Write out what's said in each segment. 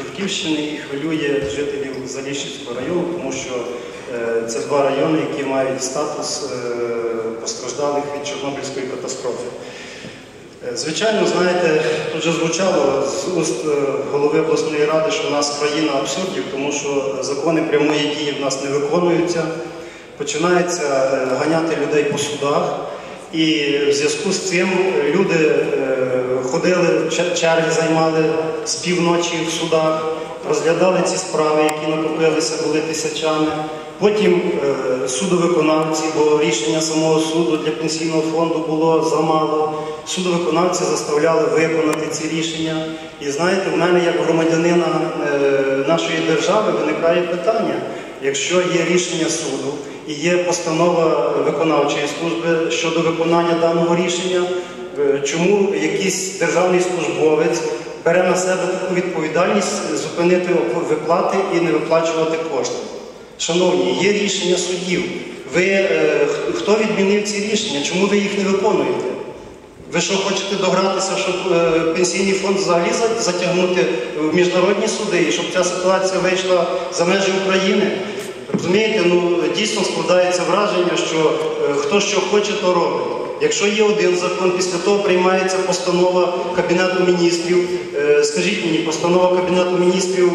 Чортківщини і хвилює жителів Заліщицького району, тому що е, це два райони, які мають статус е, постраждалих від Чорнобильської катастрофи. Е, Звичайно, знаєте, тут вже звучало з уст голови обласної ради, що в нас країна абсурдів, тому що закони прямої дії в нас не виконуються. Починається ганяти людей по судах. І в зв'язку з цим люди ходили, черги займали з півночі в судах, розглядали ці справи, які накопилися, були тисячами. Потім е, судовиконавці, бо рішення самого суду для пенсійного фонду було замало. Судовиконавці заставляли виконати ці рішення. І знаєте, в мене, як громадянина е, нашої держави, виникає питання, якщо є рішення суду і є постанова виконавчої служби щодо виконання даного рішення, чому якийсь державний службовець бере на себе таку відповідальність зупинити виплати і не виплачувати кошти? Шановні, є рішення судів. Ви, е, хто відмінив ці рішення? Чому ви їх не виконуєте? Ви що хочете догратися, щоб е, пенсійний фонд взагалі затягнути в міжнародні суди і щоб ця ситуація вийшла за межі України? Розумієте, ну дійсно складається враження, що е, хто що хоче, то робить. Якщо є один закон, після того приймається постанова Кабінету міністрів. Е, Скажіть мені, постанова Кабінету міністрів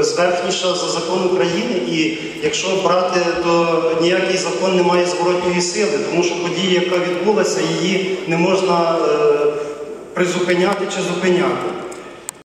е, зверхніша за закон України, і якщо брати, то ніякий закон не має зворотньої сили, тому що подія, яка відбулася, її не можна е, призупиняти чи зупиняти.